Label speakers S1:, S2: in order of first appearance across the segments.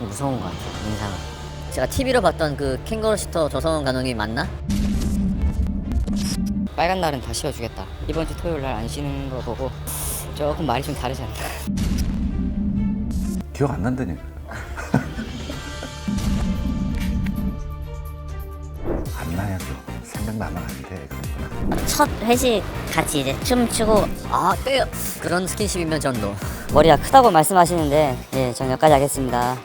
S1: 무서운 것 같아요 인상은 제가 TV로 봤던 그 캥거루 시터 조성원 감독이 맞나?
S2: 빨간 날은 다 씌워주겠다. 이번 주 토요일 날 안 쉬는 거 보고 조금 말이 좀 다르지 않나.
S3: 기억 안 난다니까. 안 나야죠. 생각나면 안 돼. 그런 거는.
S1: 첫 회식 같이 이제 춤추고 아 떼요 그런 스킨십이면 전도
S2: 머리가 크다고 말씀하시는데 예, 전 여기까지 하겠습니다.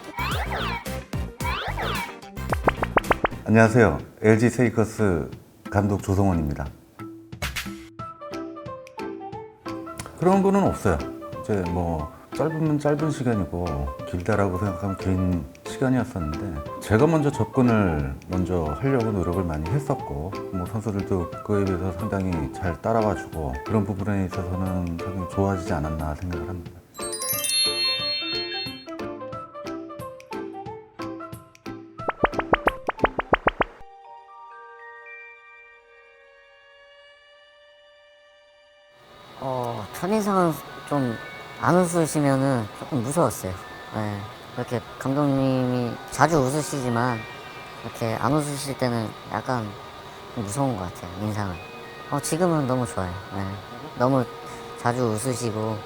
S3: 안녕하세요. LG 세이커스 감독 조성원입니다. 그런 거는 없어요. 이제 뭐 짧으면 짧은 시간이고 길다라고 생각하면 긴 시간이었었는데 제가 먼저 접근을 먼저 하려고 노력을 많이 했었고 뭐 선수들도 그에 비해서 상당히 잘 따라와 주고 그런 부분에 있어서는 상당히 좋아지지 않았나 생각을 합니다.
S1: 어 첫인상은 좀안 웃으시면은 조금 무서웠어요 네, 이렇게 감독님이 자주 웃으시지만 이렇게 안 웃으실 때는 약간 좀 무서운 것 같아요 인상은 어 지금은 너무 좋아요 네. 너무 자주 웃으시고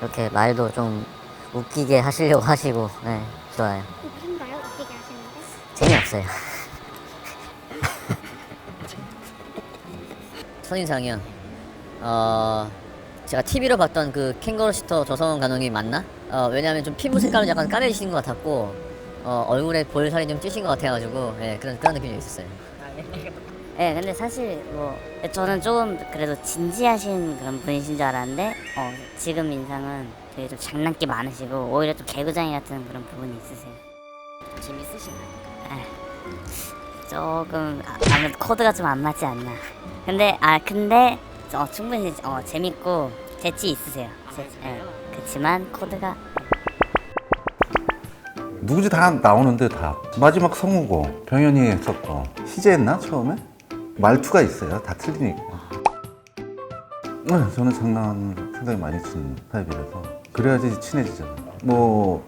S1: 이렇게 말도 좀 웃기게 하시려고 하시고 네 좋아요
S4: 웃긴가요? 웃기게 하시는데?
S1: 재미없어요. 첫인상이요. 어, 제가 TV로 봤던 그 캥거루 시터 조성원 감독이 맞나? 어, 왜냐하면 좀 피부 색깔은 약간 까매지신 것 같았고, 어, 얼굴에 볼살이 좀 찌신 것 같아가지고, 예, 그런 그런 느낌이 있었어요.
S5: 네, 근데 사실 뭐 저는 조금 그래도 진지하신 그런 분이신 줄 알았는데 어, 지금 인상은 되게 좀 장난기 많으시고 오히려 좀 개구장이 같은 그런 부분이 있으세요.
S1: 재밌으신가요?
S5: 에, 조금 아, 아무래도 코드가 좀 안 맞지 않나. 근데 아 근데 어, 충분히 어, 재밌고 재치 있으세요. 재, 예, 그렇지만 코드가
S3: 누구지? 다 나오는데 다. 마지막 성우고 병현이 했었고. 희재했나? 처음에? 말투가 있어요. 다 틀리니까. 네, 저는 장난을 상당히 많이 치는 타입이라서. 그래야지 친해지잖아요. 뭐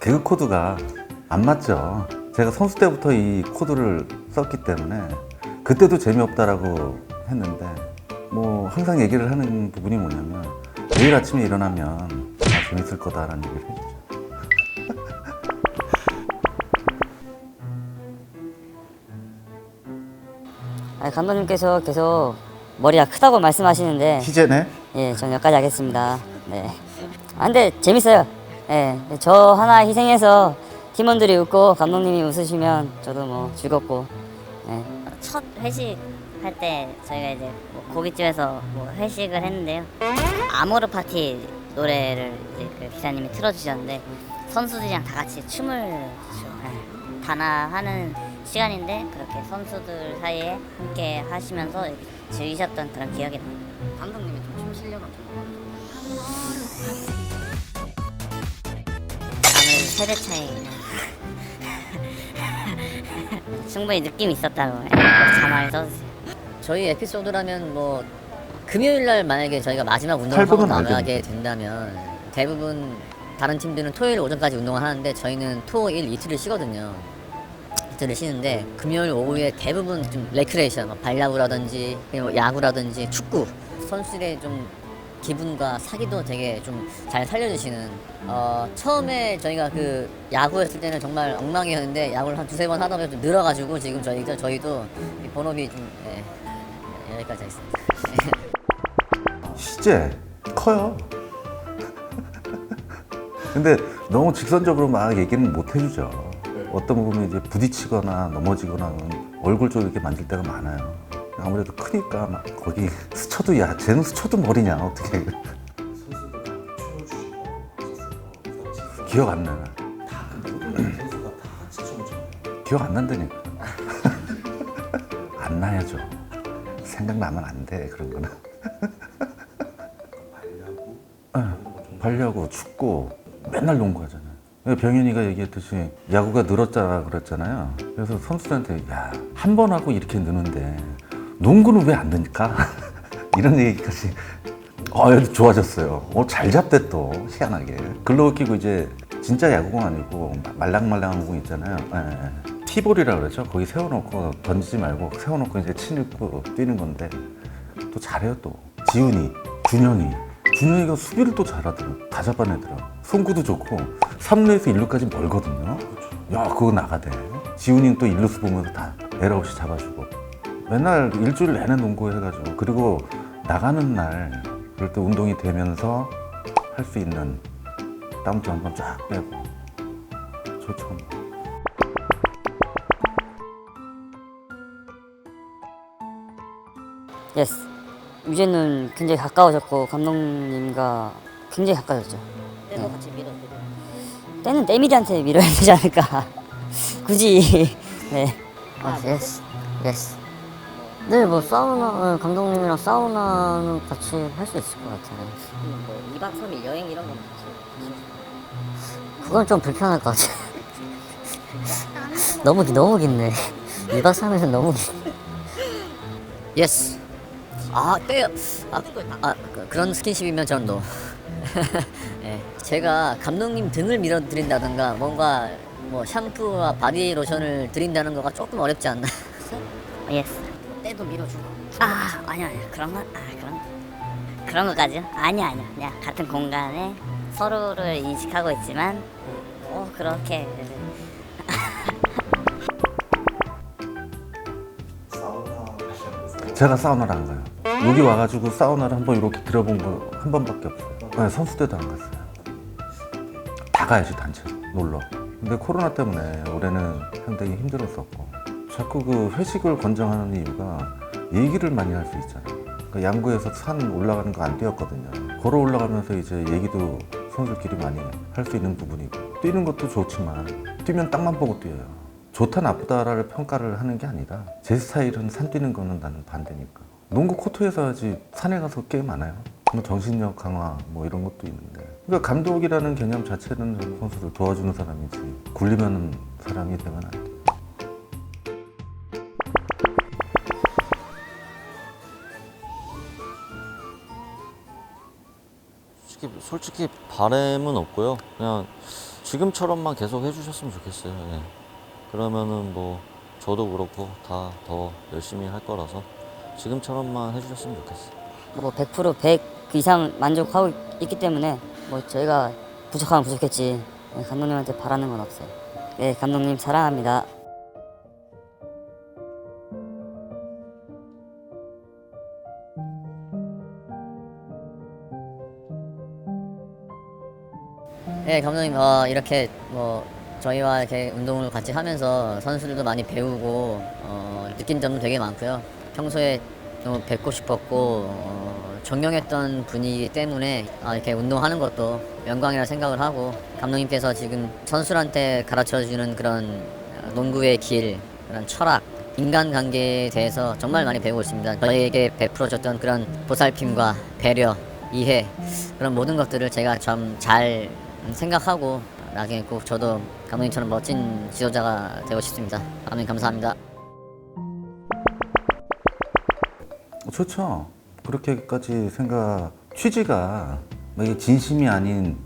S3: 개그 코드가 안 맞죠. 제가 선수 때부터 이 코드를 썼기 때문에 그때도 재미없다라고 했는데 뭐 항상 얘기를 하는 부분이 뭐냐면 내일 아침에 일어나면 다 재밌을 거다라는 얘기를 해주죠
S2: 아, 감독님께서 계속 머리가 크다고 말씀하시는데
S3: 희재네
S2: 예, 전 여기까지 하겠습니다. 네. 아, 근데 재밌어요. 예, 저 하나 희생해서 팀원들이 웃고 감독님이 웃으시면 저도 뭐 즐겁고. 예.
S5: 첫 회식 할 때 저희가 이제 뭐 고깃집에서 뭐 회식을 했는데요. 아모르 파티 노래를 이제 그 기사님이 틀어주셨는데 선수들이랑 다 같이 춤을 추죠. 예. 단아하는 시간인데 그렇게 선수들 사이에 함께 하시면서 즐기셨던 그런 기억이 나요.
S1: 감독님이 좀 춤 실력 어떤
S5: 세대 차이 충분히 느낌이 있었다고 자막을 써주세요.
S1: 저희 에피소드라면 뭐 금요일 날 만약에 저희가 마지막 운동을 하고
S3: 팔복은 알죠.
S1: 나가게 된다면 대부분 다른 팀들은 토요일 오전까지 운동을 하는데 저희는 토, 일 이틀을 쉬거든요. 이틀을 쉬는데 금요일 오후에 대부분 좀 레크레이션, 뭐 발야구라든지 그냥 뭐 야구라든지 축구 선수들의 좀 기분과 사기도 되게 좀 잘 살려주시는 어 처음에 저희가 그 야구했을 때는 정말 엉망이었는데 야구를 한 두세 번 하다 보면 좀 늘어가지고 지금 저희 저희도 이 본업이 좀 예, 여기까지 하겠습니다.
S3: 희재 커요. 근데 너무 직선적으로 막 얘기는 못 해주죠. 어떤 부분에 이제 부딪히거나 넘어지거나 얼굴 쪽 이렇게 만질 때가 많아요. 아무래도 크니까 막 거기 스쳐도 야 쟤는 스쳐도 머리냐 어떻게 기억 안 나요. 기억 안 난다니까. 안 나야죠. 생각나면 안 돼 그런 거는. 발야구, 축구 맨날 농구하잖아요. 병현이가 얘기했듯이 야구가 늘었다 그랬잖아요. 그래서 선수들한테 야 한 번 하고 이렇게 느는데 농구는 왜안 느니까 이런 얘기까지 어 좋아졌어요. 어 잘 잡대 또 희한하게. 글로 끼고 이제 진짜 야구공 아니고 말랑말랑한 공 있잖아요. 예, 예. 티볼이라 그러죠. 거기 세워놓고 던지지 말고 세워놓고 이제 치고 뛰는 건데 또 잘해요 또. 지훈이, 준영이. 준영이가 수비를 또 잘하더라고. 다 잡아내더라고. 송구도 좋고 3루에서 1루까지 멀거든요. 야 그거 나가대. 지훈이는 또 1루수 보면서 다 에러 없이 잡아주고. 맨날 일주일 내내 농구 해가지고 그리고 나가는 날 그럴 때 운동이 되면서 할 수 있는 땀도 한번 쫙 빼고 좋죠.
S2: 예스. 이제는 굉장히 가까워졌고 감독님과 굉장히 가까워졌죠.
S5: 때도 같이 밀어드리고
S2: 때는 때미리한테 밀어야 되지 않을까. 굳이 네.
S1: 아, 예스, 예스. 네, 뭐 사우나 어, 감독님이랑 사우나는 같이 할 수 있을 것 같아요.
S5: 뭐 2박 3일 여행 이런 거 같이
S1: 그건 좀 불편할 것 같아. 너무 기- 너무 긴네. 2박 3일은 너무 긴. 예스. 아, 빼요. 아, 아 그, 그런 스킨십이면 전 노. 예, 제가 감독님 등을 밀어드린다던가 뭔가 뭐 샴푸와 바디 로션을 드린다는 거가 조금 어렵지 않나.
S5: 예스 때도 밀어주고. 아 아니야 아니야. 그런 건 아 그런 그런 것까지요? 아니야 아니야. 그냥 같은 공간에 서로를 인식하고 있지만 어 그렇게.
S3: 제가 사우나를 안 가요. 여기 와가지고 사우나를 한번 이렇게 들어본 거 한 번밖에 없어요. 네, 선수 때도 안 갔어요. 다 가야지 단체로. 놀러. 근데 코로나 때문에 올해는 상당히 힘들었었고 자꾸 그 회식을 권장하는 이유가 얘기를 많이 할 수 있잖아요. 그러니까 양구에서 산 올라가는 거 안 뛰었거든요. 걸어 올라가면서 이제 얘기도 선수들끼리 많이 할 수 있는 부분이고 뛰는 것도 좋지만 뛰면 땅만 보고 뛰어요. 좋다 나쁘다를 평가를 하는 게 아니라 제 스타일은 산 뛰는 거는 나는 반대니까. 농구 코트에서 하지 산에 가서 게임 안 해요. 뭐 정신력 강화 뭐 이런 것도 있는데. 그러니까 감독이라는 개념 자체는 선수를 도와주는 사람이지 굴리면 사람이 되면 안 돼.
S6: 솔직히, 솔직히 바램은 없고요. 그냥 지금처럼만 계속 해주셨으면 좋겠어요. 예. 그러면은 뭐 저도 그렇고 다 더 열심히 할 거라서 지금처럼만 해주셨으면 좋겠어요.
S2: 뭐 100% 100 이상 만족하고 있기 때문에 뭐 저희가 부족하면 부족했지 네, 감독님한테 바라는 건 없어요. 네 감독님 사랑합니다.
S1: 네, 감독님, 어, 이렇게 뭐 저희와 이렇게 운동을 같이 하면서 선수들도 많이 배우고 어, 느낀 점도 되게 많고요. 평소에 너무 뵙고 싶었고 어, 존경했던 분이기 때문에 아, 이렇게 운동하는 것도 영광이라 생각을 하고 감독님께서 지금 선수한테 가르쳐주는 그런 농구의 길, 그런 철학, 인간관계에 대해서 정말 많이 배우고 있습니다. 저희에게 베풀어줬던 그런 보살핌과 배려, 이해 그런 모든 것들을 제가 좀 잘 생각하고 나중에 꼭 저도 감독님처럼 멋진 지도자가 되고 싶습니다. 감독님 감사합니다.
S3: 좋죠. 그렇게까지 생각 취지가 뭐 이게 진심이 아닌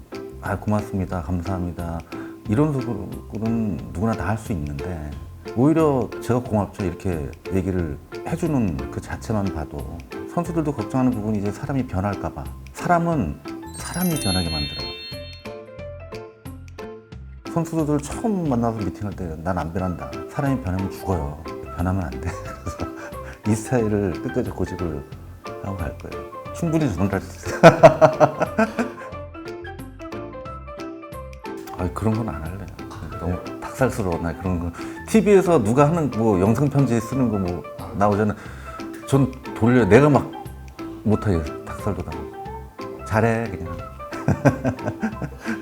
S3: 아 고맙습니다 감사합니다 이런 속으로는 누구나 다 할 수 있는데 오히려 제가 고맙죠 이렇게 얘기를 해주는 그 자체만 봐도 선수들도 걱정하는 부분이 이제 사람이 변할까봐 사람은 사람이 변하게 만들어요. 선수들 처음 만나서 미팅할 때 난 안 변한다. 사람이 변하면 죽어요. 변하면 안 돼. 그래서 이 스타일을 끝까지 고집을 하고 갈 거예요. 충분히 전달할 수 있어요. 아 그런 건 안 할래요. 너무 닭살스러워 나 그런 거. TV에서 누가 하는 뭐 영상 편지 쓰는 거 뭐 나오잖아. 전 돌려 내가 막 못하겠어. 닭살 돋아. 잘해 그냥.